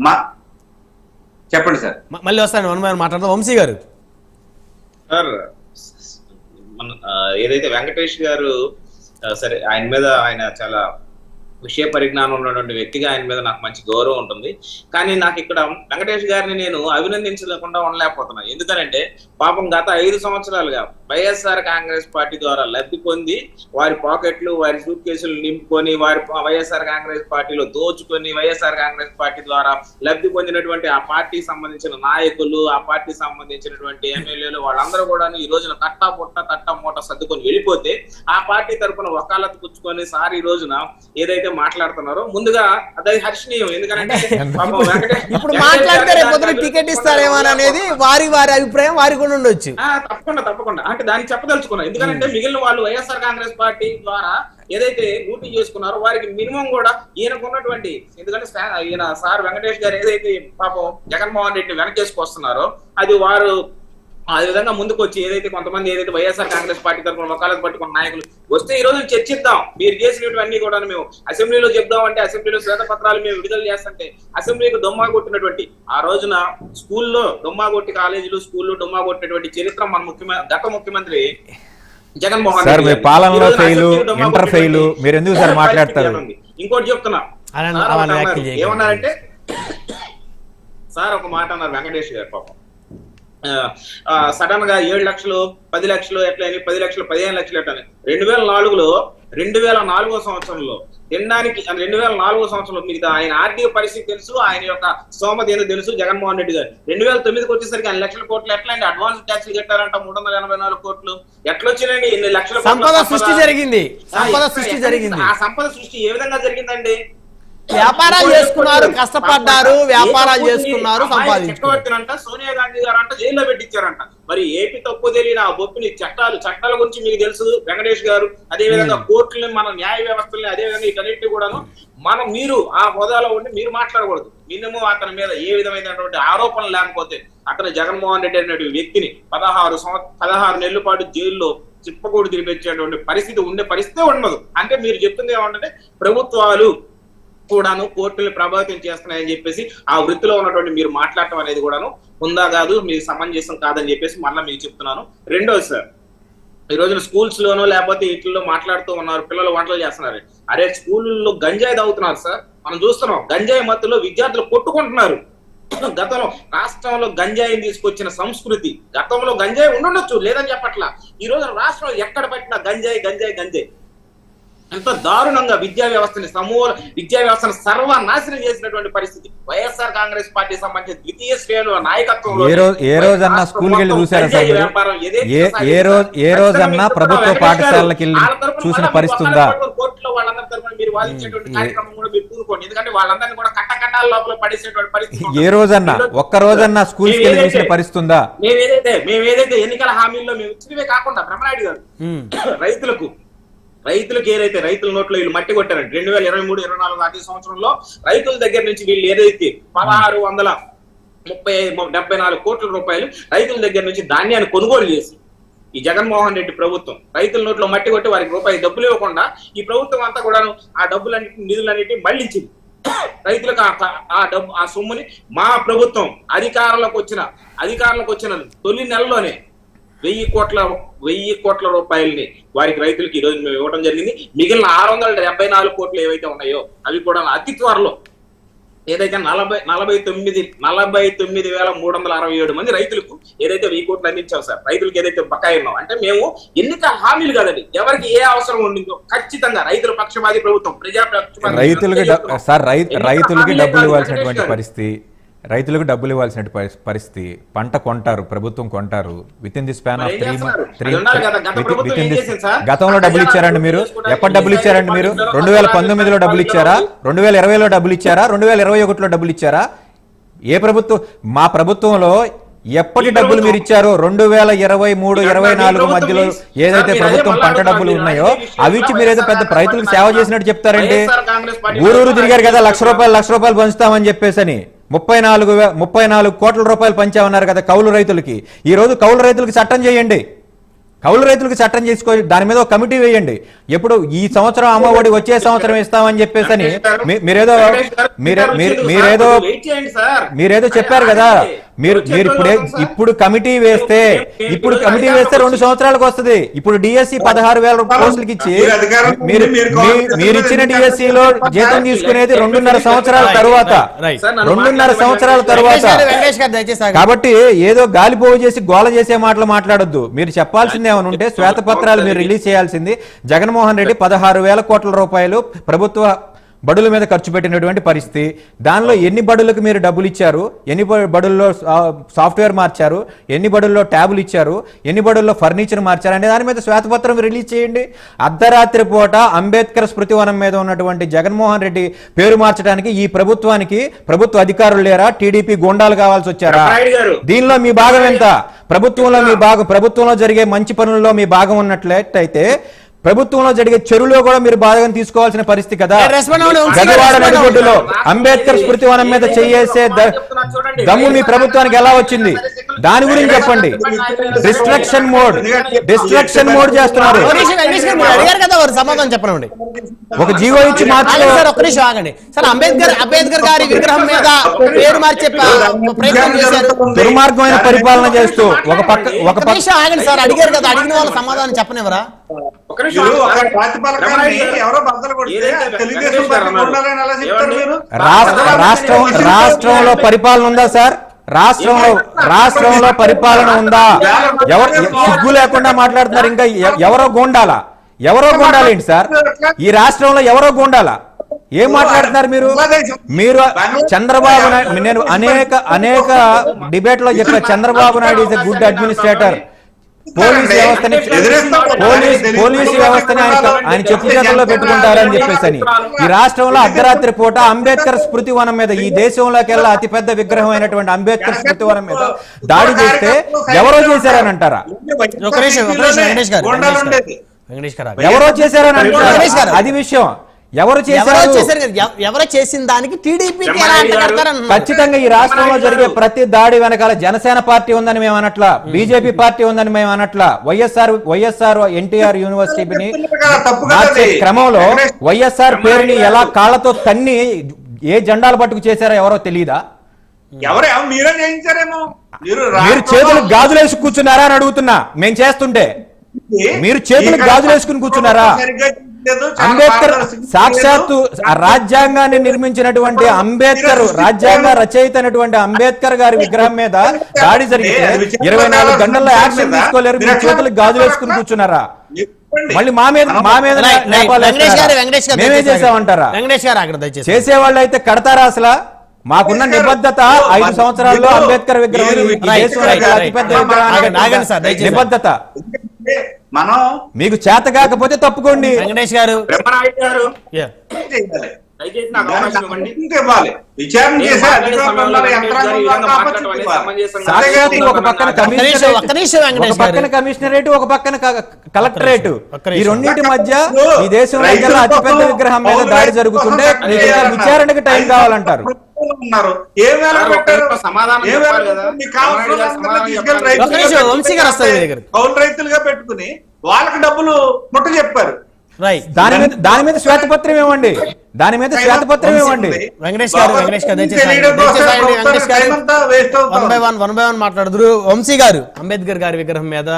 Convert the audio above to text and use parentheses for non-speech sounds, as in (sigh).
మా చెప్పండి సార్. మ- మళ్ళీ వస్తాను వన్ బై వన్ మాట్లాడదాం. వంశీ గారు. సార్ మన ఏదైతే వెంకటేష్ గారు సరే ఆయన మీద ఆయన చాలా విషయ పరిజ్ఞానం ఉన్నటువంటి వ్యక్తిగా ఆయన మీద నాకు మంచి గౌరవం ఉంటుంది. కానీ నాకు ఇక్కడ వెంకటేష్ గారిని నేను అభినందించలేకుండా ఉండలేకపోతున్నాను ఎందుకనంటే పాపం గత ఐదు సంవత్సరాలుగా వైఎస్ఆర్ కాంగ్రెస్ పార్టీ ద్వారా లబ్ధి పొంది వారి పాకెట్లు వారి సూట్ కేసులు నింపుకొని వారి వైఎస్ఆర్ కాంగ్రెస్ పార్టీలో దోచుకొని వైఎస్ఆర్ కాంగ్రెస్ పార్టీ ద్వారా లబ్ధి పొందినటువంటి ఆ పార్టీకి సంబంధించిన నాయకులు ఆ పార్టీ సంబంధించినటువంటి ఎమ్మెల్యేలు వాళ్ళందరూ కూడా ఈ రోజున కట్టా పుట్ట కట్ట మూట సర్దుకొని వెళ్ళిపోతే ఆ పార్టీ తరపున వకాలత్ పుచ్చుకొని సార్ ఈ రోజున ఏదైతే మాట్లాడుతున్నారో. ముందుగా అది హర్షణీయం ఎందుకంటే (laughs) ఇప్పుడు మాట్లాడితే రేపు టికెట్ ఇస్తారేమో అనేది వారి వారి అభిప్రాయం వారికి కూడా ఉండొచ్చు. తప్పకుండా తప్పకుండా. అంటే దాన్ని చెప్పదలుచుకున్నా. ఎందుకంటే మిగిలిన వాళ్ళు వైఎస్ఆర్ కాంగ్రెస్ పార్టీ ద్వారా ఏదైతే డ్యూటీ చేసుకున్నారో వారికి మినిమం కూడా ఈయనకు ఉన్నటువంటి ఎందుకంటే ఈయన సార్ వెంకటేష్ గారు ఏదైతే పాపం జగన్మోహన్ రెడ్డిని వెనకేసుకొస్తున్నారో అది వారు ఆ విధంగా ముందుకు వచ్చి ఏదైతే కొంతమంది ఏదైతే వైఎస్ఆర్ కాంగ్రెస్ పార్టీ తరఫున వకాలకు పట్టుకున్న నాయకులు వస్తే ఈ రోజు చర్చిద్దాం మీరు చేసినటువంటి కూడా మేము అసెంబ్లీలో చెప్దాం అంటే అసెంబ్లీలో శ్వేతపత్రాలు మేము విడుదల చేస్తుంటే అసెంబ్లీకి దొమ్మా కొట్టినటువంటి ఆ రోజున స్కూల్లో దొమ్మా కొట్టి కాలేజీలు స్కూల్లో దొమ్మా కొట్టినటువంటి చరిత్ర మన ముఖ్యమంత్రి గత ముఖ్యమంత్రి జగన్మోహన్ సార్, రెడ్డి మీ గారు. పాలనలో ఈ రోజున ఫెయిలు, అసెంబ్లీలో దొమ్మా ఇంటర్ కొట్టినటువంటి ఫెయిలు, మీరు ఎందుకు సార్ మాట్లాడతారు? ఇంకోటి చెప్తున్నా. ఏమన్నారంటే సార్ ఒక మాట అన్నారు వెంకటేష్ గారు పాపం సడన్గా ఏడు లక్షలు పది లక్షలు ఎట్లా అని పది లక్షలు పదిహేను లక్షలు ఎట్లా అని రెండు వేల నాలుగులో రెండు వేల నాలుగో సంవత్సరంలో తినడానికి రెండు వేల నాలుగో సంవత్సరంలో మీకు ఆయన ఆర్థిక పరిస్థితి తెలుసు ఆయన యొక్క సోమదేను తెలుసు జగన్మోహన్ రెడ్డి గారు. రెండు వేల తొమ్మిదికి వచ్చేసరికి ఆయన లక్షల కోట్లు ఎట్లా అండి? అడ్వాన్స్ ట్యాక్స్ కట్టారంట మూడు వందల ఎనభై నాలుగు కోట్లు. ఎట్లా వచ్చినాయండి ఎన్ని లక్షల సంపద సృష్టి జరిగింది. సంపద సృష్టి జరిగింది. ఆ సంపద సృష్టి ఏ విధంగా జరిగిందండి? వ్యాపారాలు చేసుకున్నారు. కష్టపడ్డారు, వ్యాపారాలు చేసుకున్నారు. చక్రవర్తినంట సోనియా గాంధీ గారు అంట జైల్లో పెట్టించారంట మరి ఏపీ తప్పు తెలియని ఆ బొప్పిని చట్టాలు చట్టాల గురించి మీకు తెలుసు వెంకటేష్ గారు అదే విధంగా కోర్టులని మన న్యాయ వ్యవస్థల్ని అదే విధంగా వీటన్నిటి కూడాను మనం మీరు ఆ హోదాలో ఉండి మీరు మాట్లాడకూడదు మినిమం అతని మీద ఏ విధమైనటువంటి ఆరోపణలు లేకపోతే అతను జగన్మోహన్ రెడ్డి అనేటువంటి వ్యక్తిని పదహారు సంవత్సరం పదహారు నెలల పాటు జైల్లో చిప్పకూడు తినిపించేటువంటి పరిస్థితి ఉండే పరిస్థితి ఉండదు అంటే మీరు చెప్తుంది ఏమంటే ప్రభుత్వాలు కూడాను కోర్టులు ప్రభావితం చేస్తున్నాయని చెప్పేసి ఆ వృత్తిలో ఉన్నటువంటి మీరు మాట్లాడటం అనేది కూడాను ఉందా కాదు మీరు సమంజసం కాదని చెప్పేసి మళ్ళీ మీకు చెప్తున్నాను. రెండోది సార్ ఈ రోజున స్కూల్స్ లోనో లేకపోతే వీటిల్లో మాట్లాడుతూ ఉన్నారు పిల్లలు వంటలు చేస్తున్నారు. అరే స్కూల్లో గంజాయి తాగుతున్నారు సార్. మనం చూస్తున్నాం గంజాయి మత్తులో విద్యార్థులు కొట్టుకుంటున్నారు. గతంలో రాష్ట్రంలో గంజాయిని తీసుకొచ్చిన సంస్కృతి గతంలో గంజాయి ఉండొచ్చు లేదని చెప్పట్లా. ఈ రోజు రాష్ట్రంలో ఎక్కడ పట్టినా గంజాయి గంజాయి గంజాయి. ఎంత దారుణంగా విద్యా వ్యవస్థని సమూల విద్యా వ్యవస్థను సర్వనాశనం చేసినటువంటి పరిస్థితి వైఎస్ఆర్ కాంగ్రెస్ పార్టీ సంబంధించిన ద్వితీయ శ్రేణుల నాయకత్వంలో ఏ రోజు ఏ రోజన్నా వెళ్ళి చూసారా సార్ ఏ రోజు ఏ రోజన్నా ప్రభుత్వ పాఠశాలకి వెళ్ళి చూసిన పరిస్థితి ఉందా? కోర్టులో వాళ్ళందరి తరపున మీరు వాదించేటువంటి కార్యక్రమం కూడా మీరు కూరుకోండి. ఎందుకంటే వాళ్ళందరినీ కూడా కట్టకట్టాల లోపల పడేసేటువంటి పరిస్థితి ఏ రోజన్నా ఒక్క రోజన్నా స్కూల్కి వెళ్ళి చూసిన పరిస్థితి ఉందా? మేము ఏదైతే మేము ఏదైతే ఎన్నికల హామీల్లో మేము ఇచ్చినవే కాకుండా బ్రహ్మనాయుడు గారు. (coughs) రైతులకు రైతులకు ఏదైతే రైతుల నోట్లో వీళ్ళు మట్టి కొట్టారండి రెండు వేల ఇరవై మూడు ఇరవై నాలుగు ఆర్థిక సంవత్సరంలో రైతుల దగ్గర నుంచి వీళ్ళు ఏదైతే పదహారు వందల ముప్పై డెబ్బై నాలుగు కోట్ల రూపాయలు రైతుల దగ్గర నుంచి ధాన్యాన్ని కొనుగోలు చేసి ఈ జగన్మోహన్ రెడ్డి ప్రభుత్వం రైతుల నోట్లో మట్టి కొట్టి వారికి రూపాయి డబ్బులు ఇవ్వకుండా ఈ ప్రభుత్వం అంతా కూడాను ఆ డబ్బులన్నిటి నిధులన్నిటి మళ్ళించింది. రైతులకు ఆ- ఆ డబ్బు ఆ సొమ్ముని మా ప్రభుత్వం అధికారంలోకి వచ్చిన అధికారంలోకి వచ్చిన తొలి నెలలోనే వెయ్యి కోట్ల వెయ్యి కోట్ల రూపాయలని వారికి రైతులకు ఈ రోజు మేము ఇవ్వడం జరిగింది మిగిలిన ఆరు వందల డెబ్బై నాలుగు కోట్లు ఏవైతే ఉన్నాయో అవి కూడా అతి త్వరలో ఏదైతే నలభై నలభై తొమ్మిది నలభై తొమ్మిది వేల మూడు వందల అరవై ఏడు మంది రైతులకు ఏదైతే వెయ్యి కోట్లు అందించాం సార్ రైతులకు ఏదైతే బకాయి ఉన్నాం అంటే మేము ఎన్నికల హామీలు కదండి ఎవరికి ఏ అవసరం ఉండిందో ఖచ్చితంగా రైతుల పక్షపాతి ప్రభుత్వం ప్రజా పక్షపాతి రైతులకి సార్ రైతులకి డబ్బులు ఇవ్వాల్సినటువంటి. పరిస్థితి రైతులకు డబ్బులు ఇవ్వాల్సిన పరి- పరిస్థితి. పంట కొంటారు ప్రభుత్వం కొంటారు. Within the span of మరి త్రీ? Three within? గతంలో డబ్బులు ఇచ్చారండి మీరు. ఎప్పటి డబ్బులు ఇచ్చారండి మీరు? రెండు వేల పంతొమ్మిదిలో డబ్బులు ఇచ్చారా? రెండు వేల ఇరవైలో డబ్బులు ఇచ్చారా? రెండు వేల ఇరవై ఒకటిలో డబ్బులు ఇచ్చారా? ఏ ప్రభుత్వం మా ప్రభుత్వంలో ఎప్పటి డబ్బులు మీరు ఇచ్చారో రెండు వేల ఇరవై మూడు ఇరవై నాలుగు మధ్యలో ఏదైతే మీరు ప్రభుత్వం పంట డబ్బులు మీరు ఉన్నాయో అవి ఇచ్చి మీరేదో పెద్ద రైతులకు సేవ చేసినట్టు చెప్తారండి ఊరూరు తిరిగారు కదా లక్ష రూపాయలు లక్ష రూపాయలు పంచుతామని చెప్పేసని. ముప్పై నాలుగు ముప్పై నాలుగు కోట్ల రూపాయలు పంచామన్నారు కదా కౌలు రైతులకి. ఈ రోజు కౌలు రైతులకి చట్టం చేయండి. కౌలు రైతులకు చట్టం చేసుకో దాని మీద ఒక కమిటీ వేయండి. ఎప్పుడు ఈ సంవత్సరం అమ్మ ఒడి వచ్చే సంవత్సరం ఇస్తామని చెప్పేసి అని మీరేదో మీరే మీరు- మీరేదో మీరేదో చెప్పారు కదా. మీరు మీరు ఇప్పుడే ఇప్పుడు కమిటీ వేస్తే ఇప్పుడు కమిటీ వేస్తే రెండు సంవత్సరాలకు వస్తుంది. ఇప్పుడు డిఎస్సి పదహారు వేల పోస్టులకి ఇచ్చి మీరు అధికారం మీరు ఇచ్చిన అధికారం డిఎస్సి లో జీతం తీసుకునేది రెండున్నర సంవత్సరాల తరువాత. రైట్. సార్, నన్ను రెండున్నర సంవత్సరాల తరువాత. కాబట్టి ఏదో గాలిపోగు చేసి గోల చేసే మాటలు మాట్లాడొద్దు. మీరు చెప్పాల్సింది ఏమైనా ఉంటే శ్వేతపత్రాలు మీరు రిలీజ్ చేయాల్సింది జగన్మోహన్ రెడ్డి పదహారు వేల కోట్ల రూపాయలు ప్రభుత్వ బడుల మీద ఖర్చు పెట్టినటువంటి పరిస్థితి. దానిలో ఎన్ని బడులకు మీరు డబ్బులు ఇచ్చారు? ఎన్ని బడుల్లో సాఫ్ట్వేర్ మార్చారు? ఎన్ని బడుల్లో ట్యాబులు ఇచ్చారు? ఎన్ని బడుల్లో ఫర్నిచర్ మార్చారు? అనే దాని మీద శ్వేతపత్రం రిలీజ్ చేయండి. అర్ధరాత్రి పూట అంబేద్కర్ స్మృతివనం మీద ఉన్నటువంటి జగన్మోహన్ రెడ్డి పేరు మార్చడానికి ఈ ప్రభుత్వానికి ప్రభుత్వ అధికారులు లేరా? టీడీపీ గోండాలు కావాల్సి వచ్చారా. దీనిలో మీ భాగం ఎంత? ప్రభుత్వంలో మీ భాగం ప్రభుత్వంలో జరిగే మంచి పనుల్లో మీ భాగం ఉన్నట్లయితే ప్రభుత్వంలో జరిగే చెరువులో కూడా మీరు భాగం తీసుకోవాల్సిన పరిస్థితి కదా. గజవాడ రెస్పాండ్ నడిగొడ్డులో. అంబేద్కర్ స్మృతి వనం మీద చేయేసే ద- దమ్ము మీ ప్రభుత్వానికి ఎలా వచ్చింది? దాని గురించి చెప్పండి. డిస్ట్రక్షన్ మోడ్ డిస్ట్రక్షన్ మోడ్ చేస్తున్నారు. చెప్పండి. ఒక జీవో ఇచ్చి ఆగండి సార్ నిమిషం ఆగండి. సార్ అంబేద్కర్ అంబేద్కర్ గారి విగ్రహం మీద పేరు మార్చే ప- ప్రయత్నం చేశారు. దుర్మార్గమైన పరిపాలన చేస్తూ ఒక పక్క ఒక నిమిషం ఆగండి సార్. అడిగారు కదా అడిగిన వాళ్ళ సమాధానం చెప్పనివరా నిమిషం రాష్ట్ర రాష్ట్రం రాష్ట్రంలో పరిపాలన ఉందా సార్? రాష్ట్రంలో రాష్ట్రంలో పరిపాలన ఉందా? ఎవరు సిగ్గు లేకుండా మాట్లాడుతున్నారు. ఇంకా ఎవరో గోండాలా? ఎవరో గోండాలేంటి సార్? ఈ రాష్ట్రంలో ఎవరో గోండాలా? ఏం మాట్లాడుతున్నారు మీరు? మీరు చంద్రబాబు నాయుడు నేను అనేక అనేక డిబేట్లో చెప్పిన Chandrababu Naidu is a good administrator. Police వ్యవస్థని పోలీస్ పోలీసు వ్యవస్థని ఆయన ఆయన చెప్పు చేతుల్లో పెట్టుకుంటారని చెప్పేసి అని ఈ రాష్ట్రంలో అర్ధరాత్రి పూట అంబేద్కర్ స్మృతి వనం మీద ఈ దేశంలోకి వెళ్ళి అతిపెద్ద విగ్రహం అయినటువంటి అంబేద్కర్ స్మృతి వనం మీద దాడి చేస్తే ఎవరో చేశారని అంటారా. ఎవరో చేశారని. అంటారా అది విషయం ఎవరు ఎవరో చేశారు ఎవరో చేసిన దానికి. అంటగడతారని ఖచ్చితంగా ఈ రాష్ట్రంలో జరిగే ప్రతి దాడి వెనకాల జనసేన పార్టీ ఉందని మేము అనట్లా బీజేపీ పార్టీ ఉందని మేము అనట్లా వైఎస్ఆర్ వైఎస్ఆర్ ఎన్టీఆర్ యూనివర్సిటీని మార్చే. క్రమంలో వైఎస్ఆర్ పేరుని ఎలా కాళ్ళతో తన్ని ఏ జెండాలు పట్టుకు చేశారో ఎవరో తెలియదా మీరే చేతులు గాజులేసి కూర్చున్నారా అని అడుగుతున్నా మేము చేస్తుంటే మీరు చేతులకు ఇక్కడ గాజులు వేసుకుని కూర్చున్నారా? అంబేద్కర్ సాక్షాత్తు రాజ్యాంగాన్ని నిర్మించినటువంటి అంబేద్కర్ రాజ్యాంగ రచయిత అయినటువంటి అంబేద్కర్ గారి విగ్రహం మీద దాడి జరిగితే ఇరవై నాలుగు గంటల్లో యాక్షన్ తీసుకోలేరు మీరు చేతులకు గాజులు వేసుకుని కూర్చున్నారా. మళ్ళీ మా మీద మా మీద మేమే. చేసామంటారా? వెంకటేష్ గారు అక్కడ దయచేసి చేసేవాళ్ళు అయితే కడతారా అసలు? మాకున్న నిబద్ధత ఐదు సంవత్సరాల్లో అంబేద్కర్ విగ్రహం. నిబద్ధత. మనం మీకు చేత కాకపోతే తప్పుకోండి. వెంకటేష్ గారు. బ్రహ్మనాయుడు విచారణ చేసే ఒక పక్కన కమిషనరేట్ ఒక పక్కన గారు. కమిషనరేట్ ఒక పక్కన క- కలెక్టరేట్. ఈ. రెండింటి మధ్య ఈ రైతుల దేశంలో అతిపెద్ద విగ్రహం మీద దాడి జరుగుతుంటే. విచారణకి టైం కావాలంటారు. ఉన్నారు. ఏం వేల సార్, ఒక్క పెట్టారు? నిమిషం సమాధానం వంశీ గారు. కౌలు రైతులుగా పెట్టుకుని వాళ్ళకి డబ్బులు ముట్ట చెప్పారు. రైట్ దాని మీద దాని మీద శ్వేతపత్రం ఇవ్వండి దాని మీద శ్వేతపత్రం ఇవ్వండి వెంకటేష్ గారు, వెంకటేష్ గారు, వెంకటేష్ వన్ బై ఉంది. వన్ వన్ బై వన్ మాట్లాడుదురు. వంశీ గారు అంబేద్కర్ గారి విగ్రహం మీద